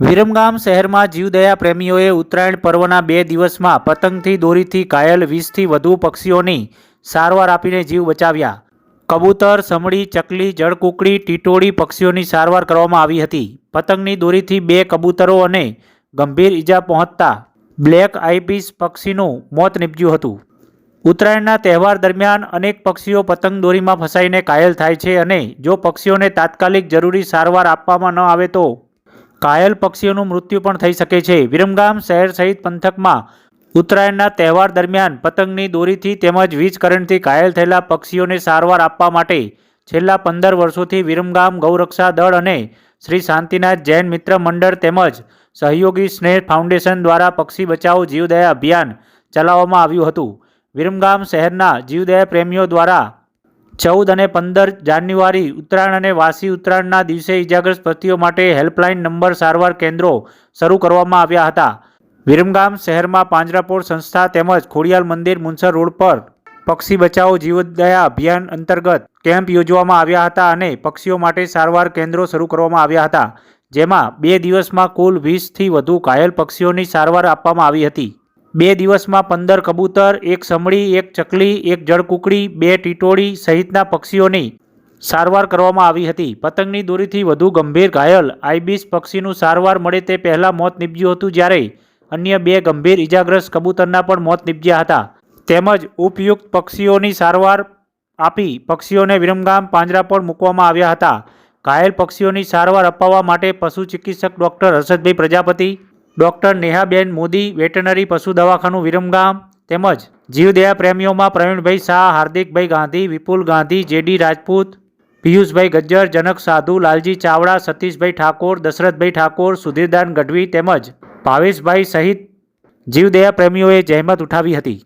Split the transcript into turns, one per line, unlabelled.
વિરમગામ શહેરમાં જીવદયા પ્રેમીઓએ ઉત્તરાયણ પર્વના બે દિવસમાં પતંગથી દોરીથી ઘાયલ વીસથી વધુ પક્ષીઓની સારવાર આપીને જીવ બચાવ્યા. કબૂતર, સમડી, ચકલી, જળકુકડી, ટીટોળી પક્ષીઓની સારવાર કરવામાં આવી હતી. પતંગની દોરીથી બે કબૂતરો અને ગંભીર ઈજા પહોંચતા બ્લેક આઈપીસ પક્ષીનું મોત નીપજ્યું હતું. ઉત્તરાયણના તહેવાર દરમિયાન અનેક પક્ષીઓ પતંગ દોરીમાં ફસાઈને ઘાયલ થાય છે અને જો પક્ષીઓને તાત્કાલિક જરૂરી સારવાર આપવામાં ન આવે તો ઘાયલ પક્ષીઓનું મૃત્યુ પણ થઈ શકે છે. વિરમગામ શહેર સહિત પંથકમાં ઉત્તરાયણના તહેવાર દરમિયાન પતંગની દોરીથી તેમજ વીજ કરંટથી ઘાયલ થયેલા પક્ષીઓને સારવાર આપવા માટે છેલ્લા પંદર વર્ષોથી વિરમગામ ગૌરક્ષા દળ અને શ્રી શાંતિનાથ જૈન મિત્ર મંડળ તેમજ સહયોગી સ્નેહ ફાઉન્ડેશન દ્વારા પક્ષી બચાવો જીવદયા અભિયાન ચલાવવામાં આવ્યું હતું. વિરમગામ શહેરના જીવદયા પ્રેમીઓ દ્વારા ચૌદ અને પંદર જાન્યુઆરી ઉત્તરાયણ અને વાસી ઉત્તરાયણના દિવસે ઇજાગ્રસ્ત પક્ષીઓ માટે હેલ્પલાઇન નંબર સારવાર કેન્દ્રો શરૂ કરવામાં આવ્યા હતા. વિરમગામ શહેરમાં પાંજરાપોળ સંસ્થા તેમજ ખોડિયાલ મંદિર મુનસર રોડ પર પક્ષી બચાવો જીવદયા અભિયાન અંતર્ગત કેમ્પ યોજવામાં આવ્યા હતા અને પક્ષીઓ માટે સારવાર કેન્દ્રો શરૂ કરવામાં આવ્યા હતા, જેમાં બે દિવસમાં કુલ વીસથી વધુ ઘાયલ પક્ષીઓની સારવાર આપવામાં આવી હતી. બે દિવસમાં પંદર કબૂતર, એક સમળી, એક ચકલી, એક જળકુકડી, બે ટીટોળી સહિતના પક્ષીઓની સારવાર કરવામાં આવી હતી. પતંગની દોરીથી વધુ ગંભીર ઘાયલ આઈબીસ પક્ષીનું સારવાર મળે તે પહેલાં મોત નીપજ્યું હતું જ્યારે અન્ય બે ગંભીર ઇજાગ્રસ્ત કબૂતરના પણ મોત નીપજ્યા હતા. તેમજ ઉપયુક્ત પક્ષીઓની સારવાર આપી પક્ષીઓને વિરમગામ, પાંજરા પર મૂકવામાં આવ્યા હતા. ઘાયલ પક્ષીઓની સારવાર અપાવવા માટે પશુ ચિકિત્સક doctor Harshadbhai Prajapati doctor Nehaben Modi veterinary પશુ દવાખાનું વિરમગામ તેમજ જીવદયા પ્રેમીઓમાં પ્રવીણભાઈ શાહ, હાર્દિકભાઈ ગાંધી, વિપુલ ગાંધી, જેડી રાજપૂત, પિયુષભાઈ ગજ્જર, જનક સાધુ, લાલજી ચાવડા, સતીશભાઈ ઠાકોર, દશરથભાઈ ઠાકોર, સુધીરદાન ગઢવી તેમજ ભાવેશભાઈ સહિત જીવદયા પ્રેમીઓએ જહેમત ઉઠાવી હતી.